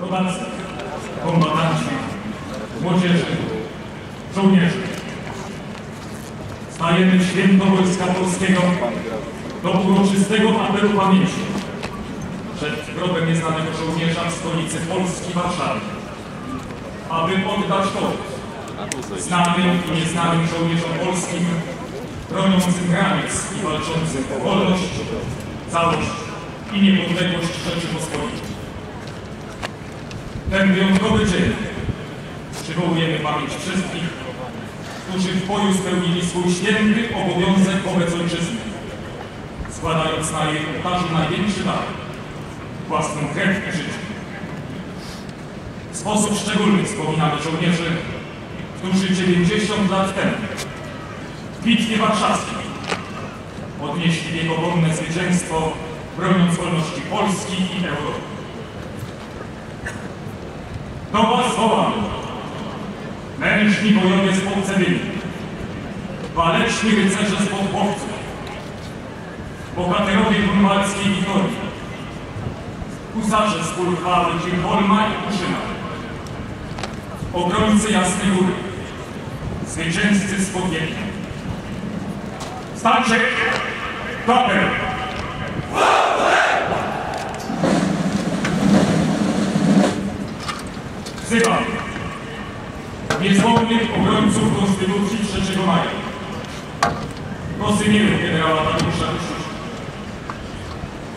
rodacy, kombatanci, młodzieży, żołnierzy. Stajemy święto Wojska Polskiego do uroczystego apelu pamięci przed grobem nieznanego żołnierza w stolicy Polski, Warszawie, aby oddać hołd znanym i nieznanym żołnierzom polskim, broniącym granic i walczącym o wolność, całość i niepodległość Rzeczypospolitej. Ten wyjątkowy dzień przywołujemy pamięć wszystkich, którzy w boju spełnili swój święty obowiązek wobec ojczyzny, składając na jej ołtarzu największy dar, własną krew i życie. W sposób szczególny wspominamy żołnierzy, którzy 90 lat temu w Bitwie Warszawskiej odnieśli wiekobonne zwycięstwo, broniąc wolności Polski i Europy. Do Was wołamy, mężni bojowie z Połcewymi, waleczni rycerze z Podchłowców, bohaterowie grunwaldzkiej Wiktorii, husarze z pól chwały Dzięholma i Kuszyna, obrońcy Jasnej Góry, zwycięzcy z Podwietnia. Stańcie! Doper! Wzywam niezłomnych obrońców Konstytucji 3 maja. Kosymierów generała Tadeusza Kościuszka,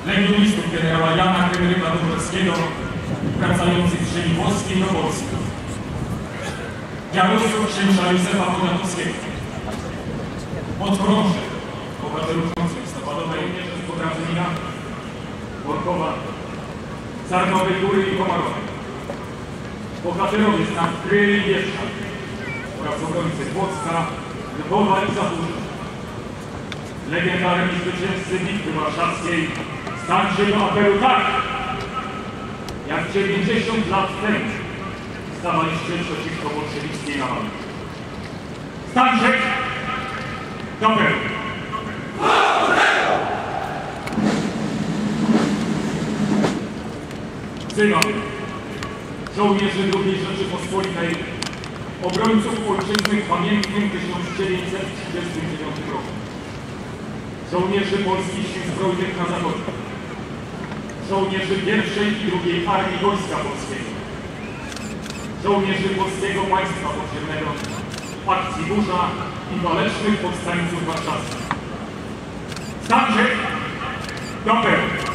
legionistów generała Jana Henryka Dąbrowskiego, wracających z ziemi włoskiej do Polski. Jarosław księcia Józefa Poniatowskiego. Podchorąży, bohaterów nocy listopadowej z Podrażenia, Workowa, Sarnowej Góry i Komarowej. Bohaterowie z Kryli i Wierzcha oraz obrońcy Płocka, Lwowa i Zaburza. Legendarni zwycięzcy Bitwy Warszawskiej stańcie do apelu tak, jak 90 lat temu stawaliście przeciwko bolszewickiej nawalie. Stańcie! Do apelu! Wzywam żołnierzy II Rzeczypospolitej, obrońców ojczyzny w pamiętnym 1939 roku, żołnierzy polskich sił zbrojnych na zachodzie, żołnierzy pierwszej i drugiej Armii Wojska Polskiego, żołnierzy Polskiego Państwa Podziemnego, akcji Burza i walecznych powstańców warszawskich. Stańcie! Do pełni!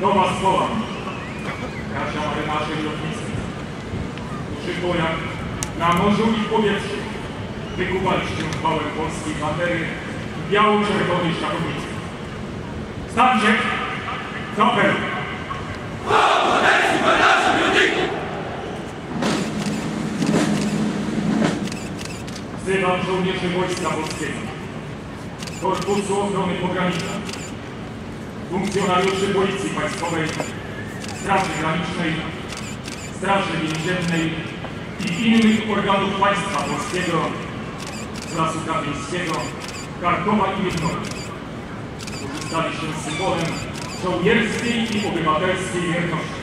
Do Was wołam, bracia marynarze i lotnicy, w bojach na morzu i w powietrzu wykupaliście chwałę polskiej bandery i biało-czerwonej szachownicy. Stańcie! Do pełni! Wzywam żołnierzy Wojska Polskiego, Korpusu Ochrony Pogranicza, funkcjonariuszy Policji Państwowej, Straży Granicznej, Straży Więziennej i innych organów państwa polskiego z Lasu Karkowa i Miednowa, którzy stali się symbolem żołnierskiej i obywatelskiej wierności.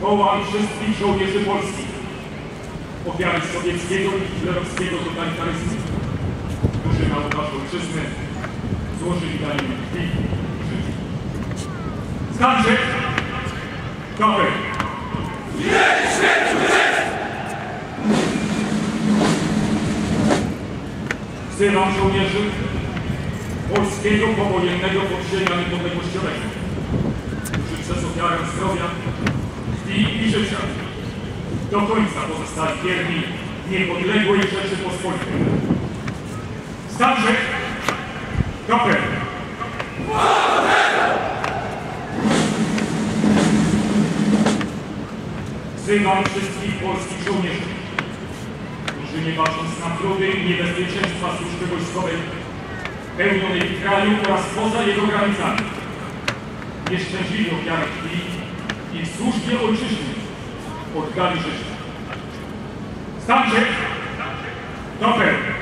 Wołam wszystkich żołnierzy polskich, ofiary sowieckiego i hitlerowskiego totalitaryzmu, którzy na ołtarzu ojczyzny złożyli daninę krwi i życia. Stańcie! Dobry! Wzywam żołnierzy polskiego powojennego podziemia niepodległościowego, którzy przez ofiarę zdrowia, krwi i życia do końca pozostali wierni niepodległej Rzeczypospolitej. Stańcie! Dobry! Wzywam wszystkich polskich żołnierzy, którzy nie bacząc na trudy i niebezpieczeństwa służby wojskowej pełnionej w kraju oraz poza jego granicami, nieszczęśliwie ofiary krwi i w służbie ojczyźnie oddali życie. Stańcie! Do pełni!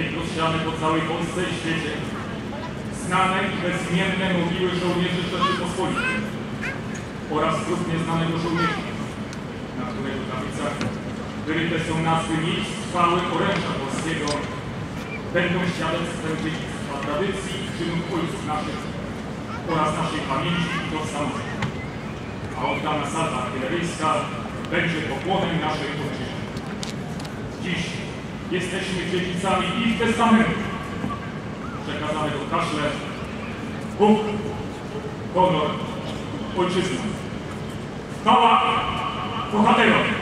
jest rozsiane po całej Polsce i świecie. Znane i bezimienne mogiły żołnierzy Rzeczypospolitej oraz trup nieznanego żołnierza, na którego tablicach wyryte są nazwy miejsc trwałych oręża polskiego, będą świadectwem dziedzictwa tradycji i czynów ojców naszych oraz naszej pamięci i tożsamości. A oddana sala, artyleryjska będzie pokłonem naszej ojczyźnie. Dziś jesteśmy dziedzicami ich testamentu, przekazanego w kaszle Bóg, honor, ojczyzna. Chwała bohaterom!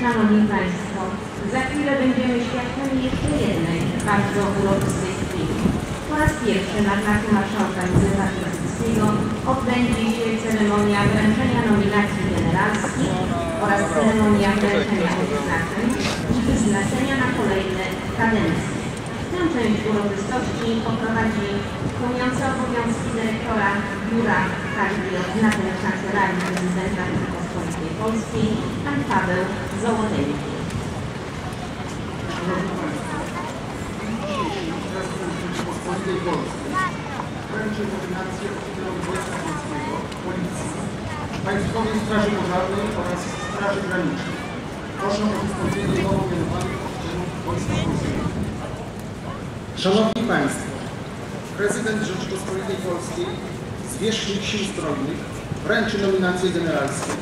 Szanowni Państwo, za chwilę będziemy świadkami jeszcze jednej bardzo uroczystej chwili. Po raz pierwszy na znaku marszałka Józefa Piłsudskiego odbędzie się ceremonia wręczenia nominacji generalskich oraz ceremonia wręczenia odznaczeń i wyznaczenia na kolejne kadencje. Tę część uroczystości poprowadzi pełniący obowiązki dyrektora Biura Karty i Odznaczeń Kancelarii Prezydenta Rzeczypospolitej Polskiej, pan Paweł Zołoteński. Szanowni Państwo, dzisiejszy prezydent Rzeczypospolitej Polskiej wręczy nominację oficerowi Wojska Polskiego, Policji, Państwowej Straży Pożarnej oraz Straży Granicznej. Proszę o wystąpienie nowo mianowanych oficerów Wojska Polskiego. Szanowni Państwo, prezydent Rzeczypospolitej Polskiej, zwierzchnik Sił Zbrojnych wręczy nominacje generalskie,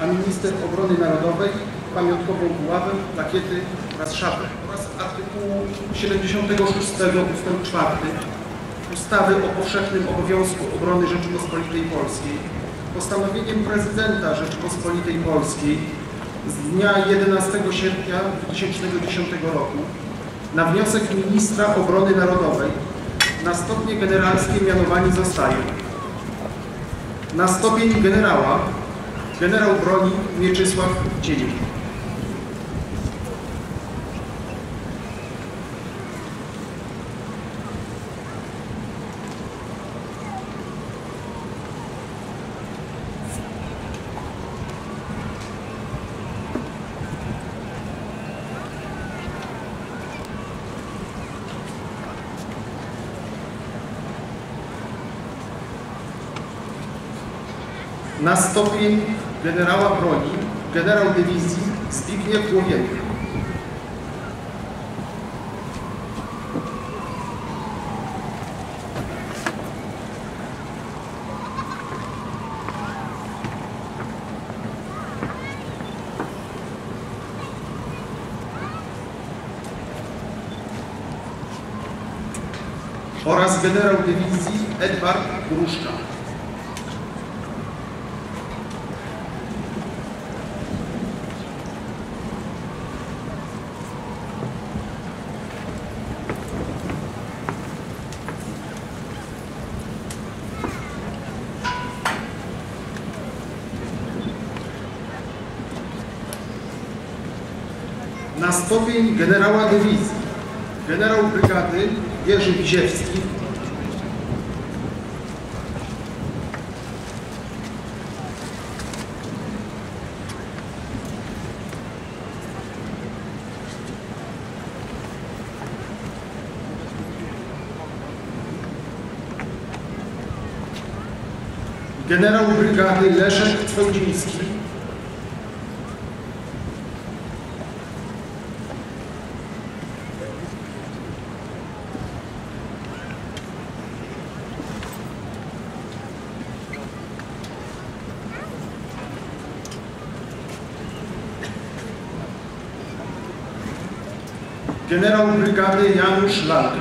a minister obrony narodowej pamiątkową buławę, plakiety oraz szapę oraz artykułu 76 ust. 4 ustawy o powszechnym obowiązku obrony Rzeczypospolitej Polskiej postanowieniem prezydenta Rzeczypospolitej Polskiej z dnia 11 sierpnia 2010 roku na wniosek ministra obrony narodowej na stopnie generalskie mianowani zostają na stopień generała generał broni Mieczysław Cieniek. Na stopień generała broni generał dywizji Zbigniew Łowietka. oraz generał dywizji Edward Gruszka. Na stopień generała dywizji. Generał brygady Jerzy Wiziewski, generał brygady Leszek Twojdziński, generał brygady Janusz Lalka.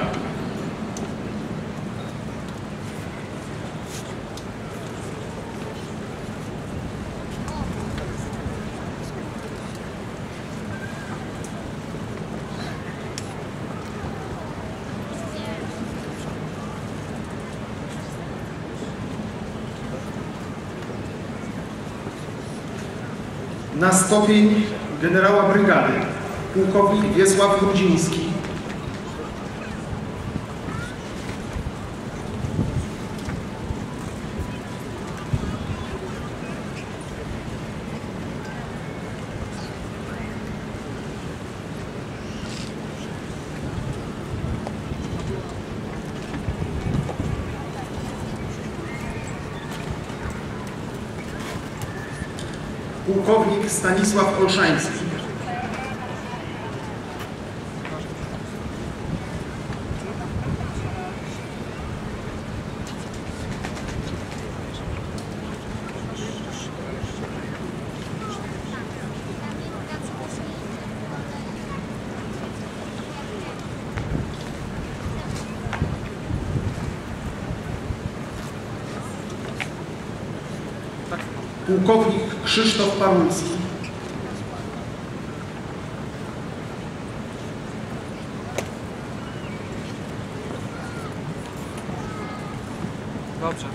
Na stopień generała brygady pułkownik Wiesław Grudziński, pułkownik Stanisław Olszański, pułkownik Krzysztof Pawłowski, Dobrze.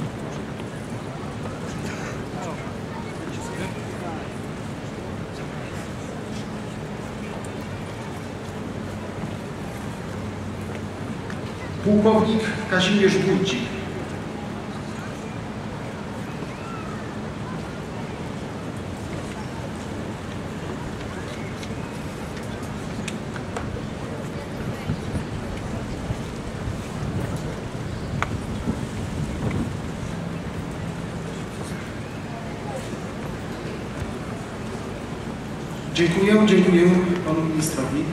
pułkownik Kazimierz Wójcik, Dziękuję, dziękuję panu ministrowi.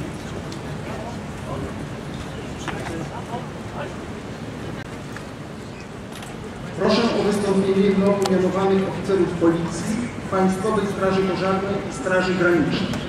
Proszę o wystąpienie nowo mianowanych oficerów Policji, Państwowej Straży Pożarnej i Straży Granicznej.